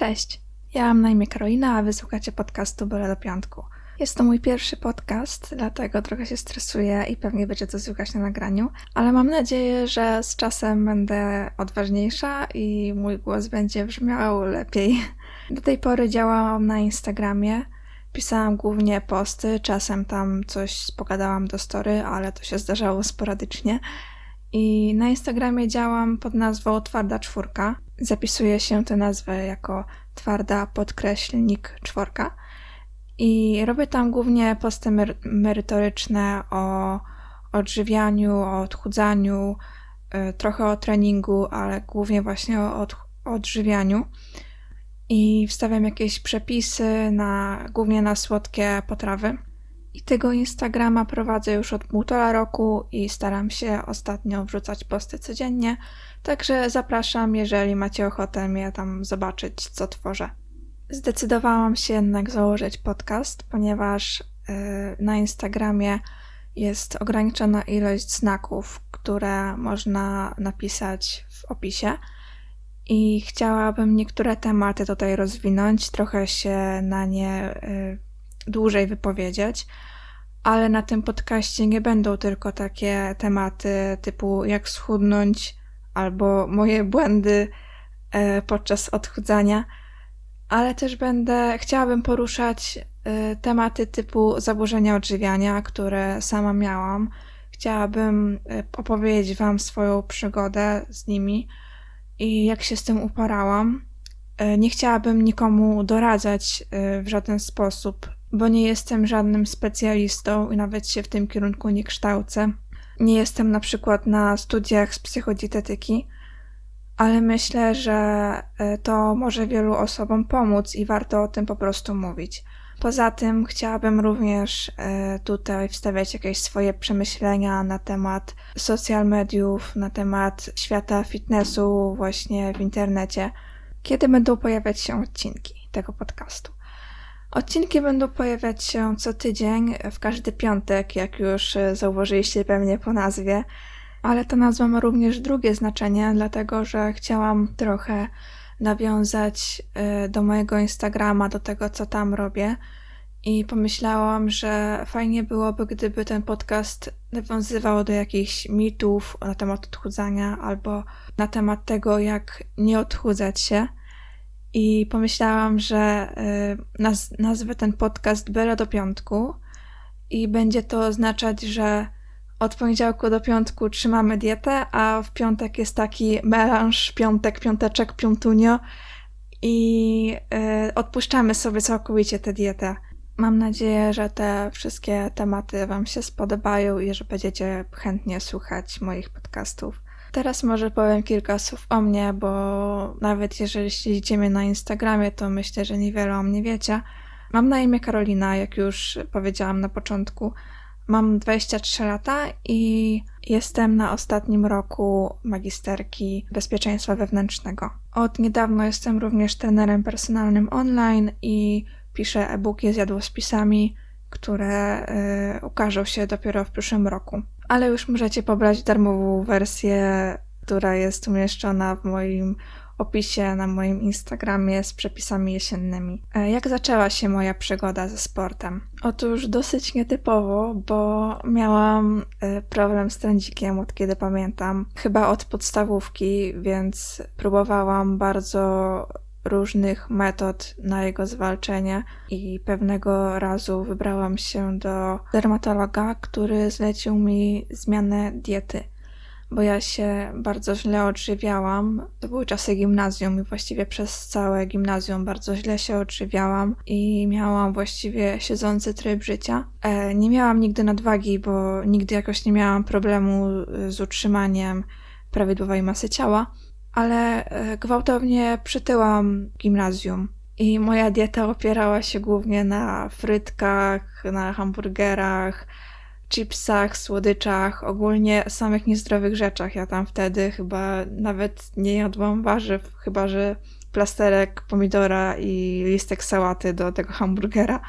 Cześć, ja mam na imię Karolina, a wysłuchacie podcastu Byle do Piątku. Jest to mój pierwszy podcast, dlatego trochę się stresuję i pewnie będzie to słychać na nagraniu, ale mam nadzieję, że z czasem będę odważniejsza i mój głos będzie brzmiał lepiej. Do tej pory działałam na Instagramie, pisałam głównie posty, czasem tam coś pogadałam do story, ale to się zdarzało sporadycznie. I na Instagramie działam pod nazwą Twarda Czwórka. Zapisuje się tę nazwę jako twarda podkreślnik czworka. I robię tam głównie posty mer- merytoryczne o odżywianiu, o odchudzaniu, y, trochę o treningu, ale głównie właśnie o od- odżywianiu. I wstawiam jakieś przepisy na, głównie na słodkie potrawy. I tego Instagrama prowadzę już od półtora roku i staram się ostatnio wrzucać posty codziennie, także zapraszam, jeżeli macie ochotę mnie tam zobaczyć, co tworzę. Zdecydowałam się jednak założyć podcast, ponieważ yy, na Instagramie jest ograniczona ilość znaków, które można napisać w opisie. I chciałabym niektóre tematy tutaj rozwinąć, trochę się na nie yy, dłużej wypowiedzieć, ale na tym podcaście nie będą tylko takie tematy typu jak schudnąć albo moje błędy e, podczas odchudzania, ale też będę, chciałabym poruszać e, tematy typu zaburzenia odżywiania, które sama miałam. Chciałabym e, opowiedzieć Wam swoją przygodę z nimi i jak się z tym uporałam. Nie chciałabym nikomu doradzać w żaden sposób, bo nie jestem żadnym specjalistą i nawet się w tym kierunku nie kształcę. Nie jestem na przykład na studiach z psychodietetyki, ale myślę, że to może wielu osobom pomóc i warto o tym po prostu mówić. Poza tym chciałabym również tutaj wstawiać jakieś swoje przemyślenia na temat social mediów, na temat świata fitnessu właśnie w internecie, kiedy będą pojawiać się odcinki tego podcastu. Odcinki będą pojawiać się co tydzień, w każdy piątek, jak już zauważyliście pewnie po nazwie, ale ta nazwa ma również drugie znaczenie, dlatego że chciałam trochę nawiązać do mojego Instagrama, do tego, co tam robię. I pomyślałam, że fajnie byłoby, gdyby ten podcast nawiązywał do jakichś mitów na temat odchudzania albo na temat tego, jak nie odchudzać się. I pomyślałam, że y, naz nazwę ten podcast Bela do piątku i będzie to oznaczać, że od poniedziałku do piątku trzymamy dietę, a w piątek jest taki melanż, piątek, piąteczek, piątunio i y, odpuszczamy sobie całkowicie tę dietę. Mam nadzieję, że te wszystkie tematy Wam się spodobają i że będziecie chętnie słuchać moich podcastów. Teraz może powiem kilka słów o mnie, bo nawet jeżeli śledzicie mnie na Instagramie, to myślę, że niewiele o mnie wiecie. Mam na imię Karolina, jak już powiedziałam na początku. Mam 23 lata i jestem na ostatnim roku magisterki bezpieczeństwa wewnętrznego. Od niedawno jestem również trenerem personalnym online i piszę e-booki z jadłospisami, które y, ukażą się dopiero w przyszłym roku ale już możecie pobrać darmową wersję, która jest umieszczona w moim opisie na moim Instagramie z przepisami jesiennymi. Jak zaczęła się moja przygoda ze sportem? Otóż dosyć nietypowo, bo miałam problem z trędzikiem od kiedy pamiętam, chyba od podstawówki, więc próbowałam bardzo różnych metod na jego zwalczenie i pewnego razu wybrałam się do dermatologa, który zlecił mi zmianę diety, bo ja się bardzo źle odżywiałam. To były czasy gimnazjum i właściwie przez całe gimnazjum bardzo źle się odżywiałam i miałam właściwie siedzący tryb życia. E, nie miałam nigdy nadwagi, bo nigdy jakoś nie miałam problemu z utrzymaniem prawidłowej masy ciała ale e, gwałtownie przytyłam gimnazjum. I moja dieta opierała się głównie na frytkach, na hamburgerach, chipsach, słodyczach, ogólnie samych niezdrowych rzeczach. Ja tam wtedy chyba nawet nie jadłam warzyw, chyba że plasterek pomidora i listek sałaty do tego hamburgera.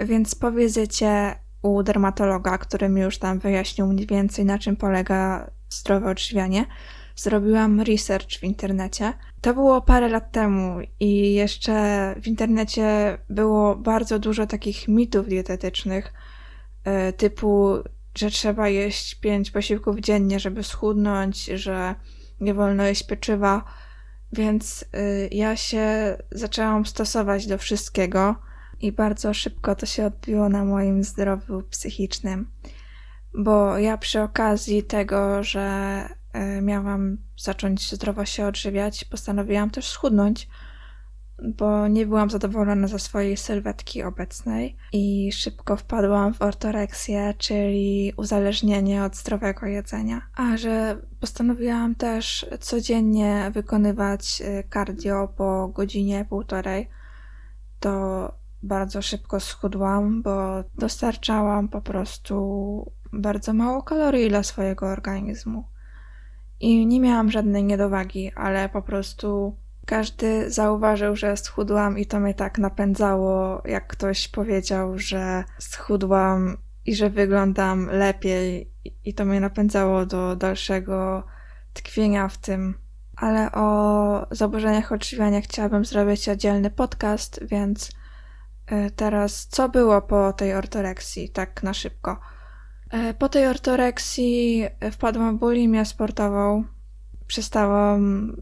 Więc po wizycie u dermatologa, który mi już tam wyjaśnił mniej więcej na czym polega zdrowe odżywianie, zrobiłam research w internecie. To było parę lat temu i jeszcze w internecie było bardzo dużo takich mitów dietetycznych, e, typu, że trzeba jeść pięć posiłków dziennie, żeby schudnąć, że nie wolno jeść pieczywa. Więc y, ja się zaczęłam stosować do wszystkiego i bardzo szybko to się odbiło na moim zdrowiu psychicznym. Bo ja przy okazji tego, że miałam zacząć zdrowo się odżywiać, postanowiłam też schudnąć bo nie byłam zadowolona ze swojej sylwetki obecnej i szybko wpadłam w ortoreksję, czyli uzależnienie od zdrowego jedzenia. A że postanowiłam też codziennie wykonywać y, cardio po godzinie, półtorej, to bardzo szybko schudłam, bo dostarczałam po prostu bardzo mało kalorii dla swojego organizmu. I nie miałam żadnej niedowagi, ale po prostu każdy zauważył, że schudłam i to mnie tak napędzało, jak ktoś powiedział, że schudłam i że wyglądam lepiej i to mnie napędzało do dalszego tkwienia w tym. Ale o zaburzeniach odżywiania chciałabym zrobić oddzielny podcast, więc y, teraz co było po tej ortoreksji, tak na szybko. Y, po tej ortoreksji wpadłam w bulimię sportową. Przestałam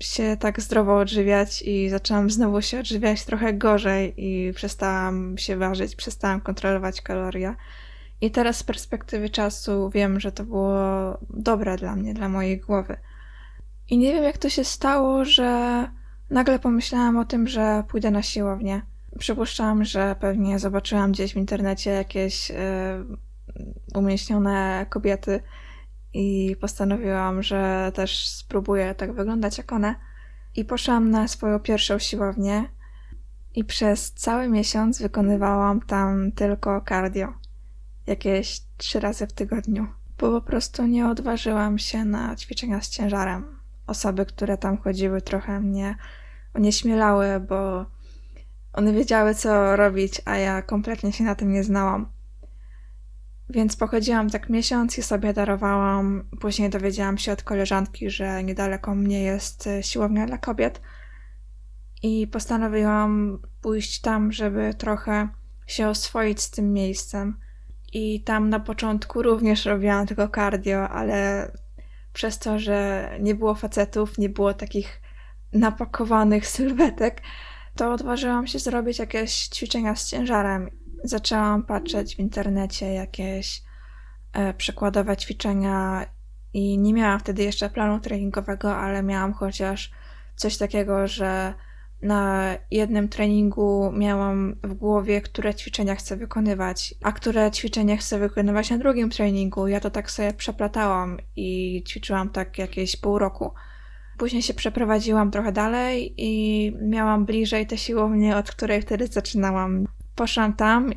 się tak zdrowo odżywiać i zaczęłam znowu się odżywiać trochę gorzej i przestałam się ważyć, przestałam kontrolować kalorie. I teraz z perspektywy czasu wiem, że to było dobre dla mnie, dla mojej głowy. I nie wiem, jak to się stało, że nagle pomyślałam o tym, że pójdę na siłownię. Przypuszczam, że pewnie zobaczyłam gdzieś w internecie jakieś y, umieśnione kobiety, i postanowiłam, że też spróbuję tak wyglądać jak one. I poszłam na swoją pierwszą siłownię i przez cały miesiąc wykonywałam tam tylko cardio. Jakieś trzy razy w tygodniu. Bo po prostu nie odważyłam się na ćwiczenia z ciężarem. Osoby, które tam chodziły, trochę mnie onieśmielały, bo one wiedziały, co robić, a ja kompletnie się na tym nie znałam. Więc pochodziłam tak miesiąc i sobie darowałam. Później dowiedziałam się od koleżanki, że niedaleko mnie jest e, siłownia dla kobiet. I postanowiłam pójść tam, żeby trochę się oswoić z tym miejscem. I tam na początku również robiłam tylko cardio, ale przez to, że nie było facetów, nie było takich napakowanych sylwetek, to odważyłam się zrobić jakieś ćwiczenia z ciężarem zaczęłam patrzeć w internecie jakieś e, przykładowe ćwiczenia i nie miałam wtedy jeszcze planu treningowego, ale miałam chociaż coś takiego, że na jednym treningu miałam w głowie, które ćwiczenia chcę wykonywać, a które ćwiczenia chcę wykonywać na drugim treningu. Ja to tak sobie przeplatałam i ćwiczyłam tak jakieś pół roku. Później się przeprowadziłam trochę dalej i miałam bliżej tę siłownię, od której wtedy zaczynałam. Poszłam tam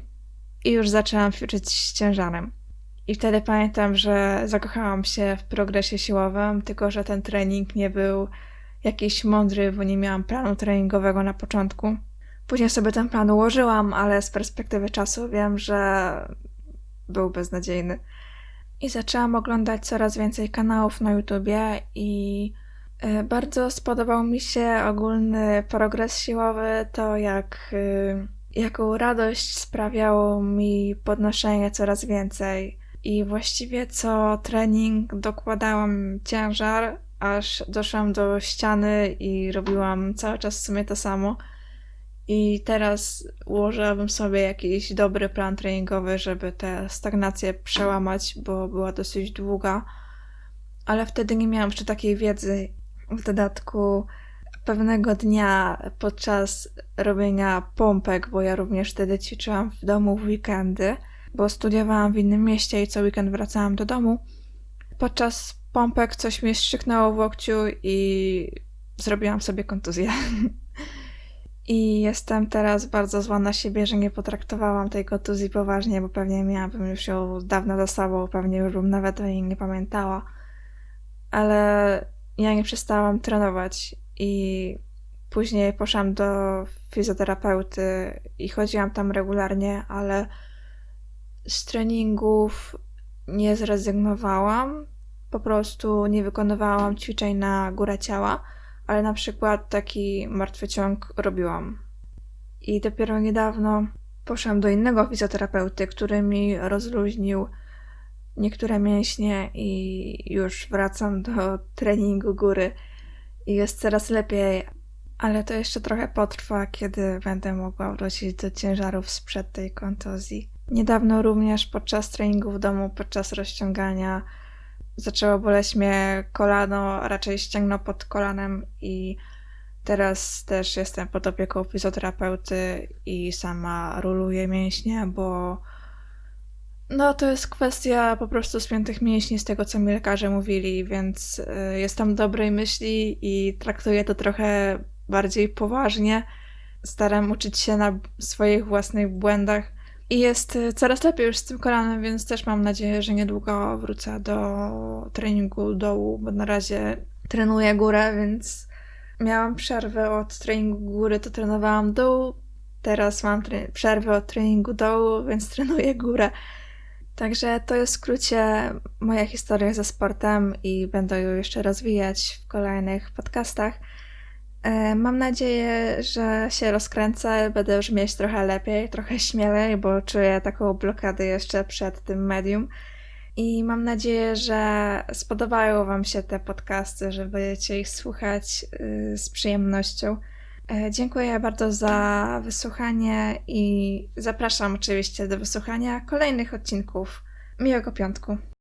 i już zaczęłam ćwiczyć z ciężarem. I wtedy pamiętam, że zakochałam się w progresie siłowym, tylko że ten trening nie był jakiś mądry, bo nie miałam planu treningowego na początku. Później sobie ten plan ułożyłam, ale z perspektywy czasu wiem, że był beznadziejny. I zaczęłam oglądać coraz więcej kanałów na YouTubie i e, bardzo spodobał mi się ogólny progres siłowy, to jak y, jaką radość sprawiało mi podnoszenie coraz więcej. I właściwie co trening dokładałam ciężar, aż doszłam do ściany i robiłam cały czas w sumie to samo. I teraz ułożyłabym sobie jakiś dobry plan treningowy, żeby tę stagnację przełamać, bo była dosyć długa. Ale wtedy nie miałam jeszcze takiej wiedzy. W dodatku pewnego dnia podczas robienia pompek, bo ja również wtedy ćwiczyłam w domu w weekendy, bo studiowałam w innym mieście i co weekend wracałam do domu. Podczas pompek coś mnie strzyknęło w łokciu i zrobiłam sobie kontuzję. I jestem teraz bardzo zła na siebie, że nie potraktowałam tej kontuzji poważnie, bo pewnie miałabym już ją dawno za sobą, pewnie już bym nawet o niej nie pamiętała. Ale ja nie przestałam trenować i później poszłam do fizjoterapeuty i chodziłam tam regularnie, ale z treningów nie zrezygnowałam, po prostu nie wykonywałam ćwiczeń na górę ciała, ale na przykład taki martwy ciąg robiłam. I dopiero niedawno poszłam do innego fizjoterapeuty, który mi rozluźnił niektóre mięśnie i już wracam do treningu góry i jest coraz lepiej, ale to jeszcze trochę potrwa, kiedy będę mogła wrócić do ciężarów sprzed tej kontuzji. Niedawno również podczas treningu w domu, podczas rozciągania zaczęło boleć mnie kolano, raczej ścięgno pod kolanem i teraz też jestem pod opieką fizjoterapeuty i sama ruluję mięśnie, bo no to jest kwestia po prostu spiętych mięśni z tego, co mi lekarze mówili, więc y, jestem dobrej myśli i traktuję to trochę bardziej poważnie. Staram uczyć się na swoich własnych błędach i jest y, coraz lepiej już z tym kolanem, więc też mam nadzieję, że niedługo wrócę do treningu dołu, bo na razie trenuję górę, więc miałam przerwę od treningu góry, to trenowałam dół. Teraz mam przerwę od treningu dołu, więc trenuję górę. Także to jest w skrócie moja historia ze sportem i będę ją jeszcze rozwijać w kolejnych podcastach. E, Mam nadzieję, że się rozkręcę, będę już mieć trochę lepiej, trochę śmielej, bo czuję taką blokadę jeszcze przed tym medium. I mam nadzieję, że spodobają Wam się te podcasty, że będziecie ich słuchać y, z przyjemnością. E, Dziękuję bardzo za wysłuchanie i zapraszam oczywiście do wysłuchania kolejnych odcinków. Miłego piątku.